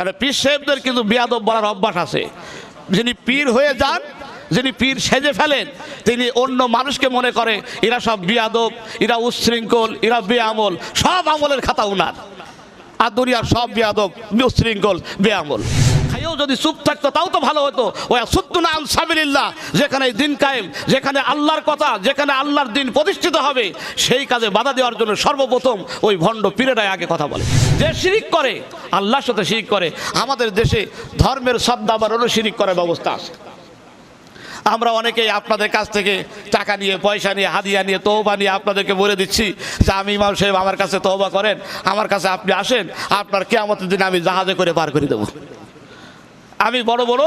কারণ পীর সাহেবদের কিন্তু বেয়াদব বলার অভ্যাস আছে। যিনি পীর হয়ে যান, যিনি পীর সেজে ফেলেন, তিনি অন্য মানুষকে মনে করে, এরা সব বিয়াদব, এরা উচ্ছৃঙ্খল, এরা বেআমল, সব আমলের খাতা উনার। আর দুনিয়ার সব বিয়াদব, উচ্ছৃঙ্খল, বেআমল। খাইও যদি চুপ থাকতো, তাও তো ভালো হতো। ওই সুত্তুনা আল সাবিলিল্লাহ, যেখানে দিন কায়েম, যেখানে আল্লাহর কথা, যেখানে আল্লাহর দিন প্রতিষ্ঠিত হবে, সেই কাজে বাধা দেওয়ার জন্য সর্বপ্রথম ওই ভণ্ড পীরেরাই আগে কথা বলে। যে শিরিক করে, আল্লাহর সাথে শিরিক করে, আমাদের দেশে ধর্মের সদ্দাবারও শিরিক করার ব্যবস্থা আছে। আমরা অনেকেই আপনাদের কাছ থেকে টাকা নিয়ে, পয়সা নিয়ে, হাদিয়া নিয়ে তৌবা নিয়ে আপনাদেরকে বলে দিচ্ছি যে আমি ইমাম সাহেব, আমার কাছে তৌবা করেন, আমার কাছে আপনি আসেন, আপনার কেয়ামতের দিন আমি জাহাজে করে পার করে দেবো। আমি বড় বড়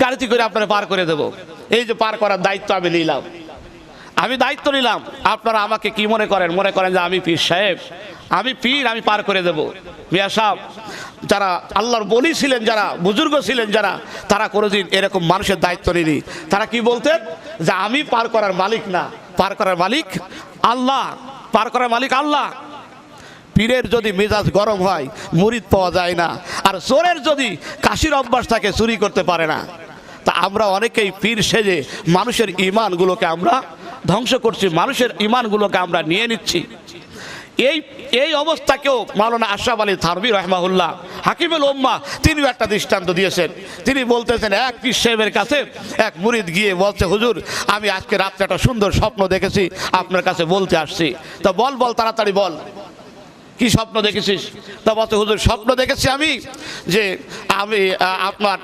গাড়িতে করে আপনারা পার করে দেব। এই যে পার করার দায়িত্ব আমি নিলাম। আমি দায়িত্ব নিলাম। আপনারা আমাকে কি মনে করেন? মনে করেন যে আমি পীর সাহেব। আমি পীর, আমি পার করে দেব। মিয়া সাহেব, যারা আল্লাহর বলি ছিলেন, যারা বুজুর্গ ছিলেন, যারা, তারা কোনোদিন এরকম মানুষের দায়িত্ব নিনি। তারা কি বলতেন? যে আমি পার করার মালিক না। পার করার মালিক আল্লাহ। পার করার মালিক আল্লাহ। পীরের যদি মেজাজ গরম হয়, মুরিদ পাওয়া যায় না। আর চোরের যদি কাশির অভ্যাস থাকে, চুরি করতে পারে না। তা আমরা অনেকেই পীর সেজে মানুষের ইমানগুলোকে আমরা ধ্বংস করছি, মানুষের ইমানগুলোকে আমরা নিয়ে নিচ্ছি। এই এই অবস্থাকেও মাওলানা আশরাফ আলী থানবী রহমাহুল্লাহ, হাকিমুল ওম্মা তিনিও একটা দৃষ্টান্ত দিয়েছেন। তিনি বলতেছেন, এক পীর সাহেবের কাছে এক মুরিদ গিয়ে বলছে, হুজুর, আমি আজকে রাত্রে একটা সুন্দর স্বপ্ন দেখেছি, আপনার কাছে বলতে আসছি। তো বল বল, তাড়াতাড়ি বল। কি স্বপ্ন দেখেছিস? তা বলছে হুজুর, স্বপ্ন দেখেছি আমি যে আমি আপনার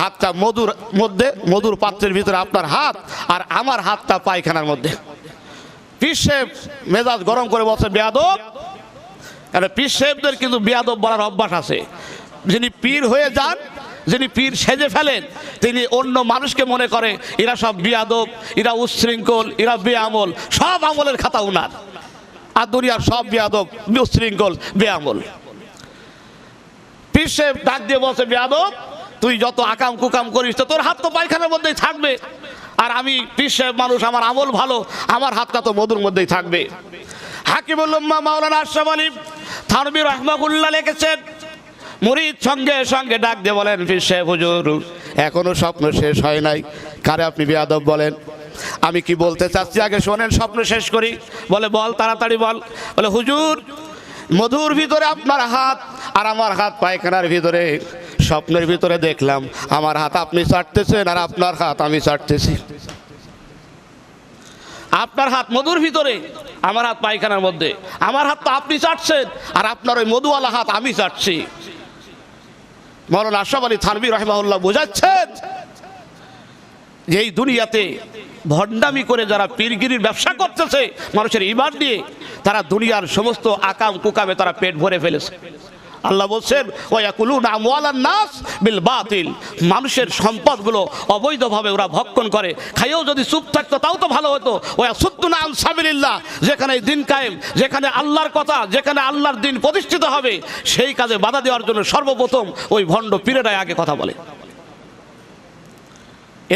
হাতটা মধুর মধ্যে, মধুর পাত্রের ভিতরে আপনার হাত আর আমার হাতটা পায়খানার মধ্যে। সাহেব মেজাজ গরম করে বলছে, বেয়াদব। কারণ পীর সাহেবদের কিন্তু বেয়াদব বলার অভ্যাস আছে। যিনি পীর হয়ে যান, যিনি পীর সেজে ফেলেন, তিনি অন্য মানুষকে মনে করে, এরা সব বিয়াদব, এরা উচ্ছৃঙ্খল, এরা বেআমল, সব আমলের খাতা উনার। আর দুনিয়ার সব বেয়াদব উচ্ছৃঙ্খল বেআমল সাহেব ডাক দিয়ে বসে বেয়াদব, তুই যত আকাম কুকাম করিস তো তোর হাত তো পায়খানার মধ্যেই থাকবে। আর আমি পীর মানুষ, আমার আমল ভালো, আমার হাতটা তো মধুর মধ্যেই থাকবে। হাকিমুল্লাম্মা মাওলানা আশরাফ আলী থানবী রহমাকুল্লাহ লিখেছেন, মুরিদ সঙ্গে সঙ্গে ডাক দিয়ে বলেন পীর সাহেব হুজুর, এখনও স্বপ্ন শেষ হয় নাই। কারে আপনি বেয়াদব বলেন? আমি কি বলতে চাচ্ছি? আগে শোনেন, স্বপ্ন শেষ করি। বলে, বল, তাড়াতাড়ি বল। বলে, হুজুর, মধুর ভিতরে আপনার হাত আর আমার হাত পায়খানার ভিতরে। স্বপ্নের ভিতরে দেখলাম, আমার হাত আপনি চাটতেছেন আর আপনার হাত আমি চাটতেছি আপনার হাত মধুর ভিতরে, আমার হাত পায়খানার মধ্যে। আমার হাত তো আপনি চাটছেন আর আপনার ওই মধুওয়ালা হাত আমি চাটছি মরণ আশরাফ থানবী রহমাউল্লাহ বোঝাচ্ছেন? যে এই দুনিয়াতে ভণ্ডামি করে যারা পীরগিরির ব্যবসা করতেছে, মানুষের ইমান দিয়ে তারা দুনিয়ার সমস্ত আকাম কুকামে তারা পেট ভরে ফেলেছে। আল্লাহ বলছেন ওয়াকুলুন আমওয়ালান নাস বিল বাতিল। মানুষের সম্পদগুলো অবৈধভাবে ওরা ভক্ষণ করে। খাইও যদি চুপ থাকতো, তাও তো ভালো হতো। ওয়া সুত্তুনা আল সাবিলিল্লাহ। যেখানে দিন কায়েম, যেখানে আল্লাহর কথা, যেখানে আল্লাহর দিন প্রতিষ্ঠিত হবে, সেই কাজে বাধা দেওয়ার জন্য সর্বপ্রথম ওই ভণ্ড পীরেরাই আগে কথা বলে।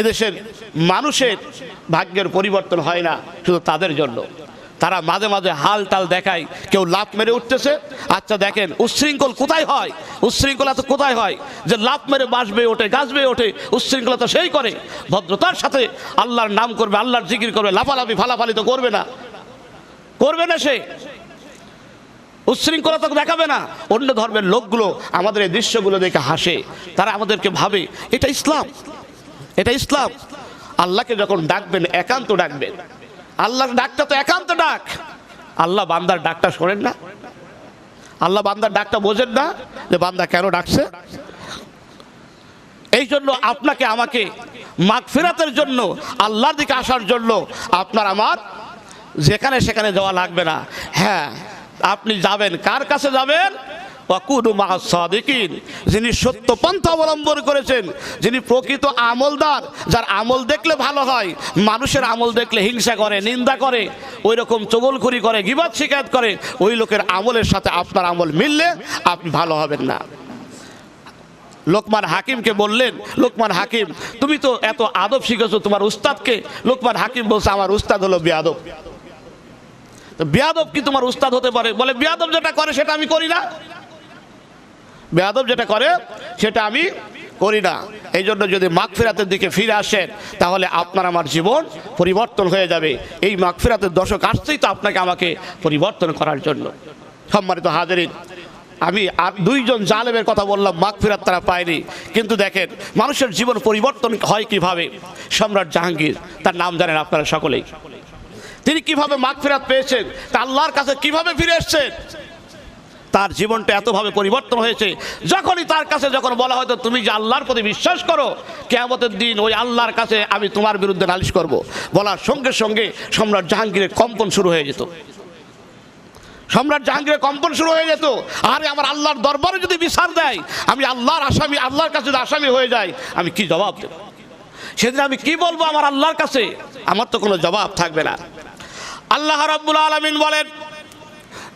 এদেশের মানুষের ভাগ্যের পরিবর্তন হয় না শুধু তাদের জন্য। তারা মাঝে মাঝে হাল টাল দেখায়, কেউ লাভ মেরে উঠতেছে। আচ্ছা দেখেন, উচ্ছৃঙ্খল কোথায় হয়? উচ্ছৃঙ্খলা তো কোথায় হয়? যে লাভ মেরে বাসবে ওঠে গাছবে ওঠে, উচ্ছৃঙ্খলা তো সেই করে। ভদ্রতার সাথে আল্লাহর নাম করবে, আল্লাহর জিকির করবে, লাফালাফি, ফালাফালি তো করবে না। করবে না সে। উচ্ছৃঙ্খলা তো দেখাবে না। অন্য ধর্মের লোকগুলো আমাদের এই দৃশ্যগুলো দেখে হাসে। তারা আমাদেরকে ভাবে, এটা ইসলাম। এটা ইসলাম। আল্লাহকে যখন ডাকবেন, একান্ত ডাকবেন। আল্লাহর ডাকটা তো একান্ত ডাক। আল্লাহ বান্দার ডাকটা শোনেন না। আল্লাহ বান্দার ডাকটা বোঝেন না যে বান্দা কেন ডাকছে। এই জন্য আপনাকে আমাকে মাগফিরাতের জন্য, আল্লাহর দিকে আসার জন্য আপনার আমার যেখানে সেখানে যাওয়া লাগবে না। হ্যাঁ আপনি যাবেন। কার কাছে যাবেন? যিনি সত্য পন্থা অবলম্বন করেছেন, যিনি প্রকৃত আমলদার, যার আমল দেখলে ভালো হয়, মানুষের আমল দেখলে হিংসা করে, নিন্দা করে ওই রকম চগলখড়ি করে গিবাদ শিকায়ত করে, ওই লোকের আমলের সাথে আপনার আমল মিললে আপনি ভালো হবেন না। লোকমান হাকিমকে বললেন, লোকমান হাকিম, তুমি তো এত আদব শিখেছো তোমার উস্তাদকে। লোকমান হাকিম বলছে, আমার উস্তাদ হলো বিয়াদব। বিয়াদব কি তোমার উস্তাদ হতে পারে? বলে, বিয়াদব যেটা করে সেটা আমি করি না। বেয়াদব যেটা করে, সেটা আমি করি না। এই জন্য যদি মাগফিরাতের দিকে ফিরে আসেন, তাহলে আপনার আমার জীবন পরিবর্তন হয়ে যাবে। এই মাগফিরাতের দশক আসছেই তো আপনাকে আমাকে পরিবর্তন করার জন্য। সম্মানিত হাজারিন, আমি আর দুইজন জালেমের কথা বললাম, মাগফিরাত তারা পায়নি। কিন্তু দেখেন, মানুষের জীবন পরিবর্তন হয় কীভাবে? সম্রাট জাহাঙ্গীর, তার নাম জানেন আপনারা সকলেই। তিনি কীভাবে মাগফিরাত পেয়েছেন? তা আল্লাহর কাছে কীভাবে ফিরে এসছেন? তার জীবনটা এতভাবে পরিবর্তন হয়েছে, যখনই তার কাছে যখন বলা হয়তো তুমি যে আল্লাহর প্রতি বিশ্বাস করো, কেয়ামতের দিন ওই আল্লাহর কাছে আমি তোমার বিরুদ্ধে নালিশ করব। বলার সঙ্গে সঙ্গে সম্রাট জাহাঙ্গীরের কম্পন শুরু হয়ে যেত। সম্রাট জাহাঙ্গীরের কম্পন শুরু হয়ে যেত। আরে, আমার আল্লাহর দরবারে যদি বিচার দেয়, আমি আল্লাহর আসামি, আল্লাহর কাছে যদি আসামি হয়ে যাই, আমি কি জবাব দেব? সেদিন আমি কি বলব আমার আল্লাহর কাছে? আমার তো কোনো জবাব থাকবে না। আল্লাহ রাব্বুল আলামিন বলেন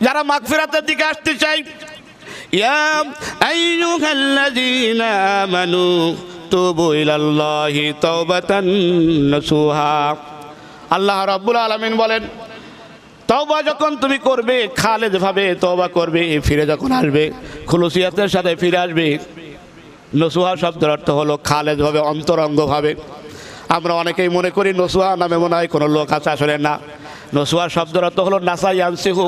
যারা মাগফিরাতের দিকে আসতে চাই ইয়া আইয়ুহাল্লাযীনা আমানু তুবু ইলাল্লাহি তাওবাতান নাসুহা। আল্লাহ রাব্বুল আলামিন বলেন, তওবা যখন তুমি করবে, খালেদ ভাবে তওবা করবে, ফিরে যখন আসবে, খুলুসিয়াতের সাথে ফিরে আসবে, নসুহা শব্দের অর্থ হলো খালেদ ভাবে, অন্তরঙ্গ ভাবে। আমরা অনেকেই মনে করি নসুহা নামে মনে হয় কোনো লোক আছে, আসলে না। নসুহা শব্দের অর্থ হলো নাসাই আনসিহু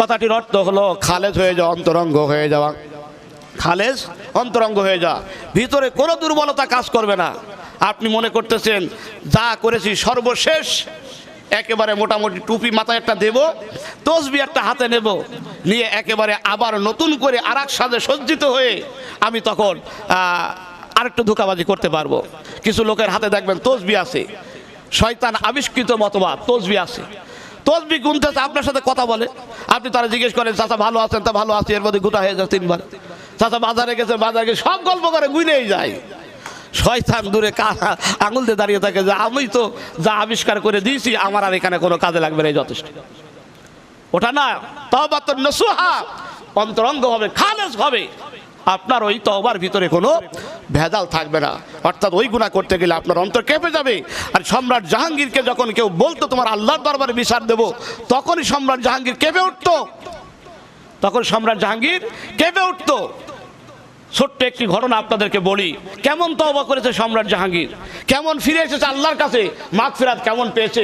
কথাটির অর্থ হলো, খালেজ হয়ে যাওয়া, অন্তরঙ্গ হয়ে যাওয়া। খালেজ, অন্তরঙ্গ হয়ে যাওয়া। ভিতরে কোনো দুর্বলতা কাজ করবে না। আপনি মনে করতেছেন, যা করেছি সর্বশেষ, একেবারে মোটামুটি টুপি মাথায় একটা দেব, তসবি একটা হাতে নেব, নিয়ে একেবারে আবার নতুন করে আর এক সাজে সজ্জিত হয়ে আমি তখন আরেকটু ধোকাবাজি করতে পারব। কিছু লোকের হাতে দেখবেন তসবি আছে। শয়তান আবিষ্কৃত মতবাদ, তসবি আছে। তসবি গুনতেছে, আপনার সাথে কথা বলে। আপনি তারা জিজ্ঞেস করেন, চাচা, ভালো আছেন তা ভালো আছে, এর মধ্যে গোটা হয়ে যায় তিনবার। চাচা, বাজারে গেছে বাজারে গেছে সব গল্প করে, গুনেই যায়। শয়তান দূরে কা- আঙুল দিয়ে দাঁড়িয়ে থাকে, যে আমি তো যা আবিষ্কার করে দিয়েছি, আমার আর এখানে কোনো কাজে লাগবে না যথেষ্ট। ওটা না তবা তো নসুহা, অন্তরঙ্গ হবে, খালেজ হবে। আপনার ওই তওবার ভিতরে কোনো ভেজাল থাকবে না। অর্থাৎ ওই গুণা করতে গেলে আপনার অন্তর কেঁপে যাবে। আর সম্রাট জাহাঙ্গীরকে যখন কেউ বলতো, তোমার আল্লাহর দরবারে বিচার দেবো, তখনই সম্রাট জাহাঙ্গীর কেঁপে উঠতো। তখন সম্রাট জাহাঙ্গীর কেঁপে উঠতো। ছোট্ট একটি ঘটনা আপনাদেরকে বলি। কেমন তওবা করেছে সম্রাট জাহাঙ্গীর? কেমন ফিরে এসেছে আল্লাহর কাছে? মাগফিরাত কেমন পেয়েছে?